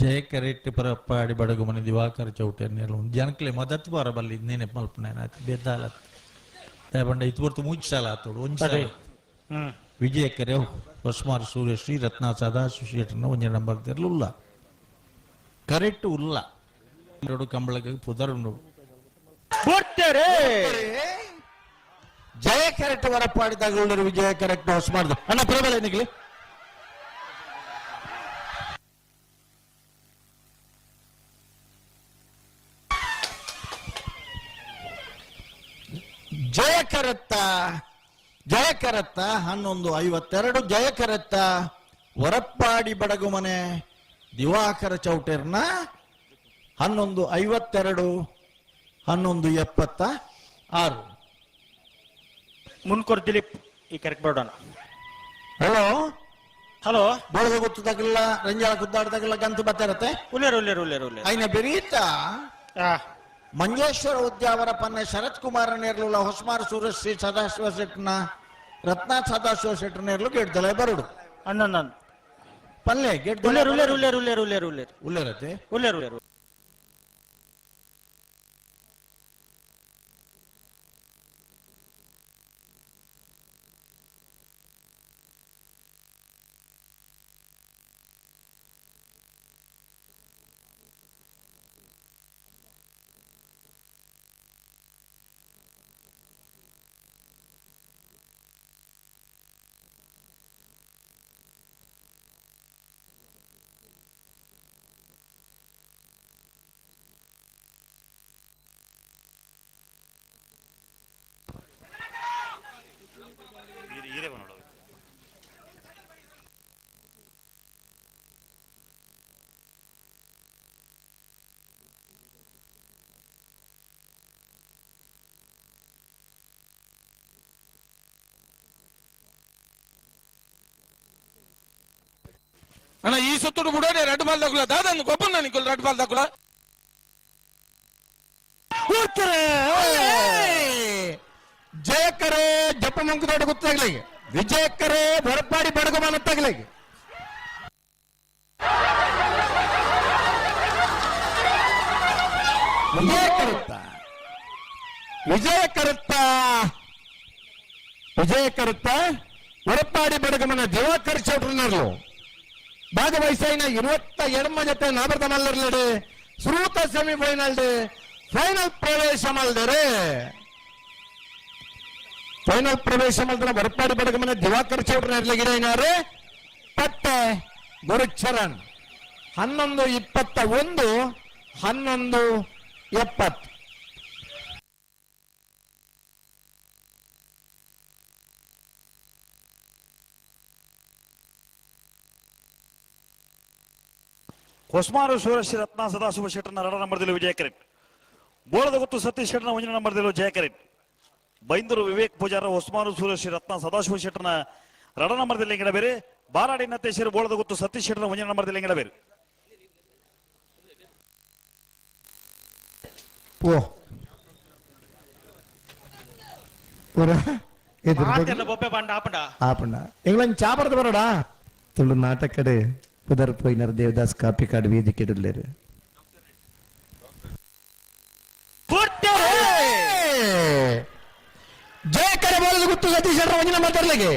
ಜಯಕರೆಟ್ಟಿ ಪರಪ್ಪಾಡಿ ಬಡಗುಮನೆ ದಿವಾಕರ ಚೌಟನ್ನೆಲ್ಲ ಒಂದು ಜನಕ್ಲೆ ಮೊದತ್ ಬಾರ ಬಲ್ಲಿ ಇನ್ನೇನೆ ಮಲ್ಪನೆ ಬೆದ್ದಾಲ ಬಂಡ ಇದು ಬರ್ತು ಮೂಜ್ ಸಾಲ ಆತೋಡು ಒಂದ್ ಸಲ ವಿಜಯಕರೆ ಹೊಸ್ಮಾರ್ ಸೂರ್ಯಶ್ರೀ ರತ್ನ ಸದಾ ಸುಶೇಟನ ಒಂಜ ನಂಬರ್ ತೆರಲುಲ್ಲ ಕರೆಕ್ಟ್ ಉಲ್ಲ. ಎರಡು ಕಂಬಳಕ್ಕೆ ಬಿಡ್ತೇರೆ ಜಯ ಕರೆಕ್ಟ್ ಹೊರಪಾಡಿ ತಗೊಂಡ್ರು ವಿಜಯ ಕರೆಕ್ಟ್ ಹೊಸ್ಮಾರ್ದು ಅಣ್ಣ ಪ್ರಬಲ ನಿಗ್ಲಿ ಜಯ ಕರತ್ತ ಜಯ ಕರತ್ತ ಹನ್ನೊಂದು ಐವತ್ತೆರಡು ಜಯಕರತ್ತ ವರಪ್ಪಾಡಿ ಬಡಗುಮನೆ ದಿವಾಕರ ಚೌಟೆರ್ನ ಹನ್ನೊಂದು ಐವತ್ತೆರಡು ಹನ್ನೊಂದು ಎಪ್ಪತ್ತ ಆರು. ಮುನ್ಕೋರ್ ದಿಲೀಪ್ ಈ ಕರೆಕ್ಟ್ ಬೇಡೋಣ ಹಲೋ ಹಲೋ ಬೆಳಗ್ಗೆ ಗೊತ್ತು ತಗಲ್ಲ ರಂಜಾಳ ಕುದ್ದಾಡ್ದಾಗಲ್ಲ ಗಂತು ಬತ್ತಿರತ್ತೆ ಉಲ್ಲೇರು ಉಲ್ಲೇರು ಉಲ್ಲೇರು ಉಲ್ಲೇರು. ಐನ ಬೆರೀತ? ಆ, ಮಂಜೇಶ್ವರ ಉದ್ಯಾವರ ಪನ್ನೆ ಶರತ್ ಕುಮಾರ ನೇರ್ಲುಲ ಹೊಸ್ಮಾರ್ ಸೂರಶ್ರೀ ಸದಾಶಿವ ಶೆಟ್ನ ರತ್ನ ಸದಾಶಿವ ಶೆಟ್ಟ ನೇರ್ಲು ಬರಡು. ಅಣ್ಣ ನಾನು ಪಲ್ಲೆ ಗೇಟ್ ಉಲ್ಲೇರು ಉಲ್ಲೇರು ಉಲ್ಲೇರು ಉಲ್ಲೇರು ಉಲ್ಲೇರು ಉಲ್ಲೇರು. ಉಳ್ಳರತೆ ಉಲ್ಲೇರು ಉಲ್ಲೇರು. ಅಣ್ಣ ಈ ಸುತ್ತುಡು ಬಿಡೋಡೆ ರೆಡ್ ಬಾಲ್ ತಗೊಳ ದಾದನ್ ಗೊಬ್ಬನ ನಿಕಲ್ ರೆಡ್ ಬಾಲ್ ತಗೊಳ ಜಯಕರೆ ಜಪ ಮಂಕದೊಡ್ಡ ಗೊತ್ತಾಗ್ಲಿಗೆ ವಿಜಯಕರೆ ಹೊರಪಾಡಿ ಬಡಗುಮನ ತಗಲಿಗೆ ವಿಜಯ ಕರುತ್ತ ವಿಜಯ ಕರುತ್ತ ವಿಜಯ ಕರುತ್ತ ಹೊರಪಾಡಿ ಬಡಗಮನ ದಿವಾಕರ್ ಚೌಟ್ರನರ್ಲು ಭಾಗವಹಿಸಿನ ಎಡಮ ಜೊತೆ ನಾಬರ್ದ ಮಲ್ಲರ್ಲಡೆ ಶ್ರೂತ ಸೆಮಿಫೈನಲ್ ಫೈನಲ್ ಪ್ರವೇಶ ಮಲ್ದರೆ. ಫೈನಲ್ ಪ್ರವೇಶ ಮಲ್ದರ ಹೊರಪಾಡಿ ಬಡಗಮನ ದಿವಾಕರ್ ಚೌಟ್ರನರ್ಲ ಗಿಡನಾರೆ ಪಟ್ಟೆ ಗುರುಚರಣ್. ಹನ್ನೊಂದು ಇಪ್ಪತ್ತ ಒಂದು ಹನ್ನೊಂದು ಎಪ್ಪತ್ತು. ಹೊಸ್ಮಾರು ಸೂರಶ್ರೀ ರತ್ನ ಸದಾಶಿವ ಶೆಟ್ಟರ್ನ ಎರಡ ನಂಬರ್ದಲ್ಲಿ ವಿಜಯ ಕರೆಕ್ಟ್ ಬೋಳದ ಗೊತ್ತು ಸತೀಶ್ ಶೆಟ್ಟರ್ನ ಒಂದನೇ ನಂಬರ್ದಲ್ಲಿ ಜಯ ಕರೆಕ್ಟ್ ಬೈಂದೂರು ವಿವೇಕ್ ಪೂಜಾರ ಹೊಸ್ಮಾರು ಸೂರಶ್ರೀ ರತ್ನ ಸದಾಶಿವ ಶೆಟ್ಟರ್ನ ಎರಡ ನಂಬರ್ದಲ್ಲಿ ಎಂಗಿಡ ಬೇರೆ ಬಾರಾಡಿ ನತ್ತೇಶ್ವರಿ ಬೋಳದ ಗೊತ್ತು ಸತೀಶ್ ಶೆಟ್ಟರ್ನ ಒಂದನೇ ನಂಬರ್ದಲ್ಲಿ ಎಂಗಿಡ ಬೇರೆ ಓ ಪೂರ ಎದುರು ಮಾತೆಲ್ಲ ಬೊಬ್ಬೆ ಬಂಡ ಆಪಂಡ ಆಪಣ್ಣ ಎಂಗ್ಲನ್ ಚಾಪರ್ದ ಬರೋಡಾ ತುಳು ನಾಟಕಡೆ ಪುದರ್ ಪೋಯಿನರ್ ದೇವದಾಸ್ ಕಾಪಿ ಕಾಡು ವೇದಿಕೆ ಇಡಲೇರು ಜಯಕರೆ ಬೋಲದ ಗುತ್ತು ಸತೀಶ್ ಶೆಟ್ಟರ್ ಒಂದಿನ ಮಾತಾಡ್ಲಿಗೆ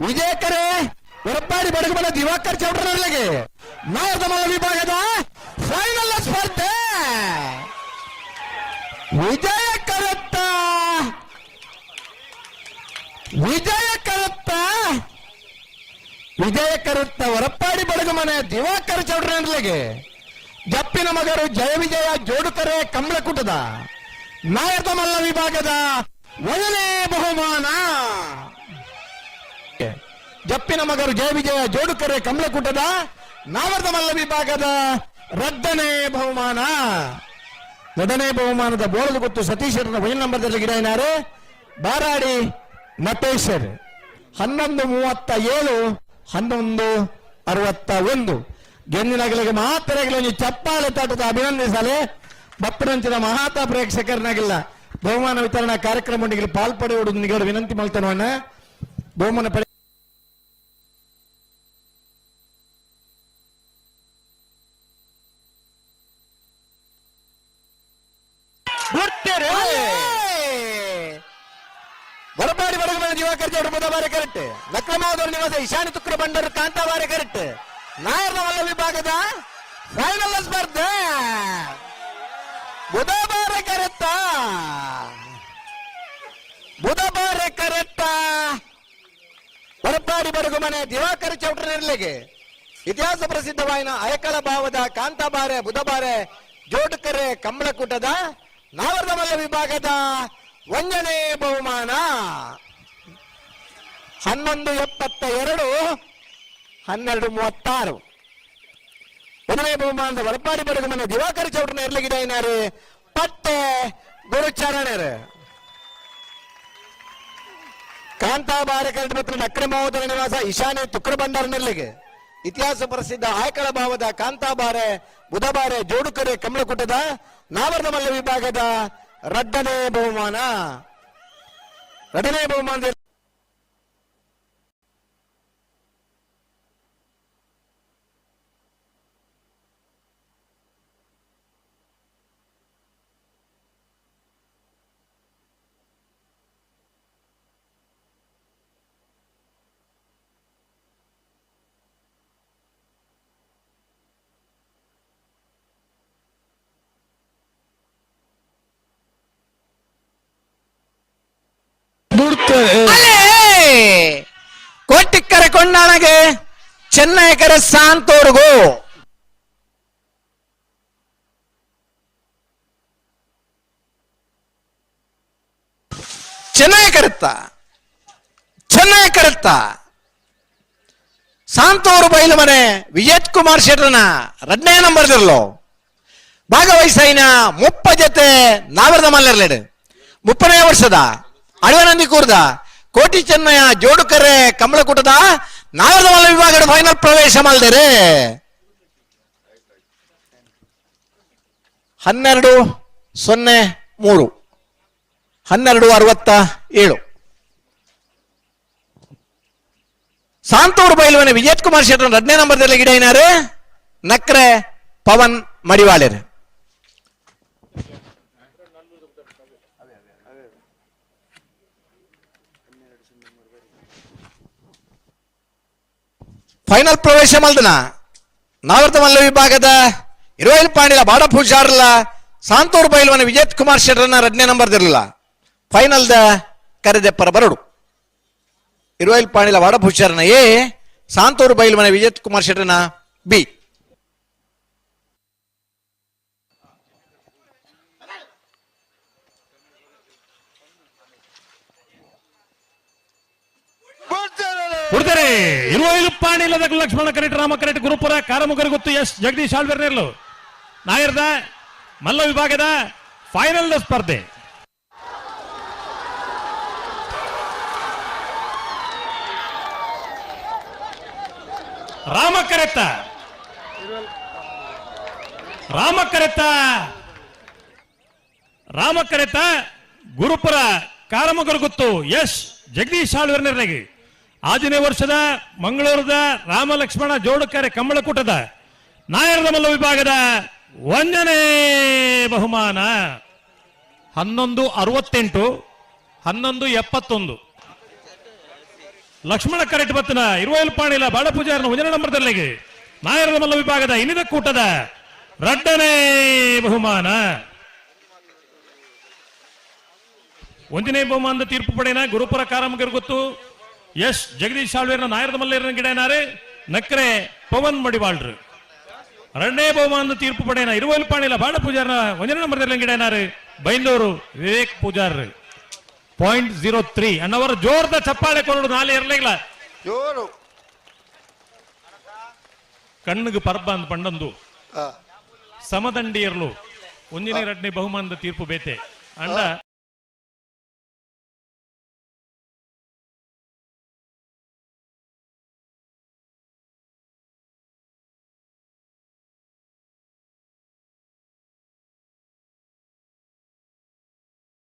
ವಿಜಯಕರೆ ಹೊರಪಾಡಿ ಬಡಗಮನ ದಿವಾಕರ್ ಚೌಟ್ರನರ್ಲಿಗೆ ನಾಯಕ ಮಲ್ಲ ವಿಭಾಗದ ಫೈನಲ್ ಸ್ಪರ್ಧೆ ವಿಜಯ ಕರುತ್ತ ವಿಜಯ ಕರುತ್ತ ವಿಜಯ ಕರುತ್ತ ಹೊರಪಾಡಿ ಬಡಗಮನೆ ದಿವಾಕರ ಚೌಡ್ರಿಗೆ ಜಪ್ಪಿನ ಮಗರು ಜಯ ವಿಜಯ ಜೋಡುಕರೆ ಕಮಲಕುಟದ. ನಾಯಕ ಮಲ್ಲ ವಿಭಾಗದ ಮೊದಲನೇ ಬಹುಮಾನ. ಜಪ್ಪಿನ ಮಗರು ಜಯ ವಿಜಯ ಜೋಡುಕರೆ ಕಮಲಕುಟದ ನಾವರ್ಧ ಮಲ್ಲ ವಿಭಾಗದ ರದ್ದನೇ ಬಹುಮಾನ. ಎರಡನೇ ಬಹುಮಾನದ ಬೋಳಲು ಗೊತ್ತು ಸತೀಶರನ ವೈಲ್ ನಂಬರ್ದಲ್ಲಿ ಗಿಡ ಬಾರಾಡಿ ಮಟೇಶ್ವರ್, ಹನ್ನೊಂದು ಮೂವತ್ತ ಏಳು ಹನ್ನೊಂದು ಅರವತ್ತ ಒಂದು. ಗೆಂದಿನಗಲಿಗೆ ಮಹಾತರಗಲನ್ನು ಚಪ್ಪಾಳೆ ತಟ್ಟದ ಅಭಿನಂದಿಸಲೇ. ಬಪ್ಪರಂಚಿನ ಮಹಾತಾ ಪ್ರೇಕ್ಷಕರನಾಗಿಲ್ಲ ಬಹುಮಾನ ವಿತರಣಾ ಕಾರ್ಯಕ್ರಮದಲ್ಲಿ ಪಾಲ್ಪಡೆಯುವುದು ನಿಗಡು ವಿನಂತಿ ಮಾಡ್ತಾನೆ ಬಹುಮಾನ ಪಡೆ ದಿವಾಕರ್ ಜೋಡು ಬುಧ ಬಾರಿ ಕರೆಕ್ಟ್. ಲಕ್ರಮಾವದವ್ರ ನಿವಾಸ ಈಶಾನ್ಯ ತುಕ್ರ ಬಂಡರ್ ಕಾಂತ ಬಾರಿ ಕರೆಕ್ಟ್. ನಾಯರ್ನ ಮಲ್ಲ ವಿಭಾಗದ ಫೈನಲ್ ಸ್ಪರ್ಧೆ. ಬುಧ ಬಾರಿ ಕರೆಕ್ಟ ಬುಧ ಬಾರಿ ಕರೆಕ್ಟ ಮನೆ. ದಿವಾಕರ್ ಚೌಟ್ರ ನೆರಳಿಗೆ. ಇತಿಹಾಸ ಪ್ರಸಿದ್ಧವಾಯಿನ ಅಯಕಳ ಭಾವದ ಕಾಂತಾಬಾರೆ ಬುಧಬಾರೆ ಜೋಡುಕರೆ ಕಂಬಳಕೂಟದ ನಾವರ್ದ ಮಲ್ಲ ವಿಭಾಗದ ವಂಜನೆ ಬಹುಮಾನ. ಹನ್ನೊಂದು ಎಪ್ಪತ್ತ ಎರಡು ಹನ್ನೆರಡು ಮೂವತ್ತಾರು. ಒಂದನೇ ಬಹುಮಾನದ ಒಳಪಾಡಿ ಬರೆದು ಮನೆ ದಿವಾಕರ್ ಚೌಟ್ರ ಇರ್ಲಿಗಿದೆ ಏನಾರು ಪಟ್ಟೆ ಗುರುಚರಣರು. ಕಾಂತಾಬಾರ ಮತ್ತು ನಕ್ರಮಾವತರ ನಿವಾಸ ಈಶಾನ್ಯ ಬಂಡಾರನಲ್ಲಿಗೆ ಇತಿಹಾಸ ಪ್ರಸಿದ್ಧ ಆಯಕಳ ಭಾವದ ಕಾಂತಾಬಾರೆ, ಬುಧಬಾರೆ, ಜೋಡುಕರೆ, ಕಮಲಕುಟದ ನಾವರ್ಣ ಮಲ್ಲ ವಿಭಾಗದ ರಡ್ಡನೇ ಬಹುಮಾನ. ರಡ್ಡನೇ ಬಹುಮಾನದ ಚೆನ್ನೈಕರೆ ಸಾಂತೋರ್ಗು ಚೆನ್ನಾಗಿ ಕರುತ್ತ ಚೆನ್ನಾಗಿ ಕರುತ್ತ ಸಾಂತೂರು ಬೈಲು ಮನೆ ವಿಜಯತ್ ಕುಮಾರ್ ಶೆಟ್ರನ ರಡ್ನೇ ನಂಬರ್ದಿರ್ಲು ಭಾಗವಹಿಸೈನ ಮುಪ್ಪ ಜೊತೆ ನಾವರದ ಮಲ್ಲರ್ಲೆಡ್. ಮುಪ್ಪನೇ ವರ್ಷದ ಅಳವನಂದಿ ಕೂರ್ದ ಕೋಟಿ ಚೆನ್ನಯ್ಯ ಜೋಡುಕರೆ, ಕಮಲಕುಟದ ನಾವರದ ಮಲ್ಲ ವಿಭಾಗದ ಫೈನಲ್ ಪ್ರವೇಶ ಮಾಡಿದರೆ. ಹನ್ನೆರಡು, ಸೊನ್ನೆ, ಮೂರು. ಹನ್ನೆರಡು, ಅರವತ್ತ ಏಳು. ಸಾಂತೂರು ಬೈಲುವನೆ ವಿಜಯ್ ಕುಮಾರ್ ಶೆಟ್ಟರ್ ಎರಡನೇ ನಂಬರ್ದಲ್ಲಿ ಗಿಡ ಏನಾರೆ ನಕ್ರೆ, ಪವನ್ ಮಡಿವಾಳೆರ್. ಫೈನಲ್ ಪ್ರವೇಶ ಮಲ್ದನ. ನಾವರ್ತ ಮಲ್ಲ ವಿಭಾಗದ ಇರುವೈಲ್ ಪಾಂಡಿಲ ಬಾಡ ಪೂಜಾರ್ಲ ಸಾಂತೂರ್ ಬೈಲ್ವನ ವಿಜಯತ್ ಕುಮಾರ್ ಶೆಟ್ಟರ್ನ ನಂಬರ್ ನಂಬರ್ದಿರಲಿಲ್ಲ ಫೈನಲ್ ದ ಕರೆದೆಪ್ಪರ ಬರಡು ಇರುವೈಲ್ ಪಾಣಿಲ ವಾಡ ಪೂಜಾರನ ಎ, ಸಾಂತೂರ್ ಬೈಲ್ವನ ವಿಜಯತ್ ಕುಮಾರ್ ಶೆಟ್ರನ ಬಿ. ಉಳಿದರೆ ಪಾಣಿ ಇಲ್ಲದ ಲಕ್ಷ್ಮಣ ಕರೆಟ್, ರಾಮ ಕರೆಟ್, ಗುರುಪುರ, ಕಾರಮುಗರು ಗೊತ್ತು ಎಸ್, ಜಗದೀಶ್ ಆಳ್ವೆರ್ನೇರ್ಲು ನಾಯರ್ದ, ಮಲ್ಲ ವಿಭಾಗದ ಫೈನಲ್ ಸ್ಪರ್ಧೆ. ರಾಮ ಕರೆತ್ತ ರಾಮ ಕರೆತ್ತ ರಾಮ ಕರೆತ್ತ ಗುರುಪುರ ಕಾರಮುಖರು ಗೊತ್ತು ಎಸ್, ಜಗದೀಶ್ ಆಳ್ವೆರ್ನೇರ್ನೆಗೆ ಆಜನೇ ವರ್ಷದ ಮಂಗಳೂರದ ರಾಮ ಲಕ್ಷ್ಮಣ ಜೋಡಕರೆ ಕಮ್ಮಳಕೂಟದ ನಾಯರದ ಮಲ್ಲ ವಿಭಾಗದ ಒಂದನೇ ಬಹುಮಾನ. ಹನ್ನೊಂದು ಅರವತ್ತೆಂಟು, ಹನ್ನೊಂದು ಎಪ್ಪತ್ತೊಂದು. ಲಕ್ಷ್ಮಣ ಕರೆಟ್ ಬತ್ತನ ಇರುವೈಲ್ ಪಾಣಿಲ ಬಾಳ ಪೂಜಾರನ ಒಂದನೇ ನಂಬರ್ದಲ್ಲಿಗೆ ನಾಯರದ ಮಲ್ಲ ವಿಭಾಗದ ಇನ್ನಿದ ಕೂಟದ ರಡ್ಡನೇ ಬಹುಮಾನ. ಒಂದನೇ ಬಹುಮಾನದ ತೀರ್ಪು ಪಡೆಯನ ಗುರುಪುರ ಕಾರಮಗರ್ ಗೊತ್ತು ಎಸ್ ಜಗದೀಶ್ ಆಳ್ವೇರ್ನ ನಾಯರದ ಮಲ್ಲೇರನ ಗಿಡನಾರೆ ನಕ್ರೆ ಪವನ್ ಮಡಿವಾಳ್ರು. ಎರಡನೇ ಬಹುಮಾನದ ತೀರ್ಪು ಪಡೆಯನ ಇರುವಲ್ಲಿ ಪಾಣಿಲ ಬಾಳ ಪೂಜಾರನ ಒಂದನೇ ಮರದಲ್ಲಿ ಗಿಡೇನಾರು Byndoor Vivek Poojary point zero three. ಅನ್ನವರ ಜೋರ್ದ ಚಪ್ಪಾಳೆ ಕೊರಡು ನಾಳೆ ಇರಲಿಲ್ಲ. ಜೋರು. ಕಣ್ಣಿಗೆ ಪರ್ಬ ಅಂತ ಪಂಡಂದು. ಸಮದಂಡಿಯರ್ಲು ಒಂದಿನ ಎರಡನೇ ಬಹುಮಾನದ ತೀರ್ಪು ಬೇತೆ. ಅಂಡ